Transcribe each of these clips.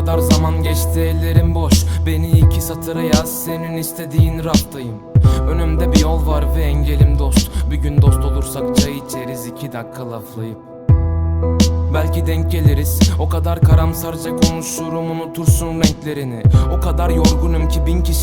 kadar zaman geçti ellerim boş. Beni iki satıra yaz senin istediğin raftayım. Önümde bir yol var ve engelim dost. Bir gün dost olursak çay içeriz iki dakika laflayıp. Belki denk geliriz O kadar karamsarca konuşurum unutursun renklerini. O kadar yorgunum ki bin kişiyle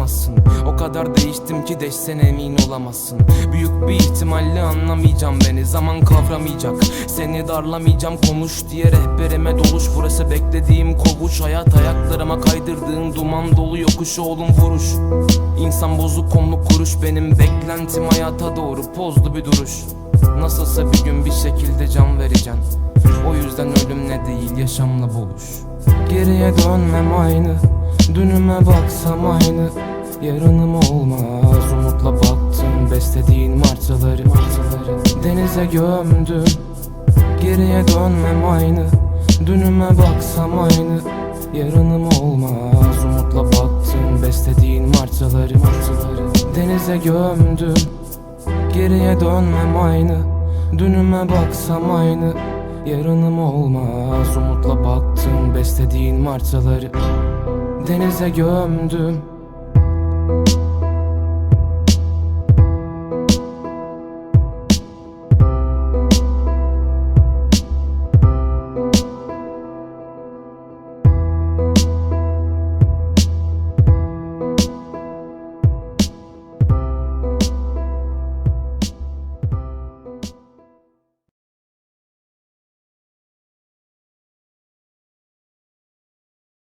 yoramazsın O kadar değiştim ki deşsen emin olamazsın. Büyük bir ihtimalle anlamayacağım beni Zaman kavramayacak. Seni darlamayacağım konuş diye rehberime doluş. Burası beklediğim kovuş Hayat ayaklarıma kaydırdığın duman dolu yokuş oğlum vuruş. İnsan bozuk konlu kuruş Benim beklentim hayata doğru pozlu bir duruş. Nasılsa bir gün bir şekilde can vereceksin O yüzden ölümle değil yaşamla buluş. Geriye dönmem aynı Dünüme baksam aynı Yarınım olmaz. Umutla baktım beslediğin martıları. Denize gömdüm Geriye dönmem aynı. Dünüme baksam aynı Yarınım olmaz. Umutla baktım beslediğin martıları. Denize gömdüm Geriye dönmem aynı. Dünüme baksam aynı Yarınım olmaz. Umutla baktım beslediğin martıları Denize gömdüm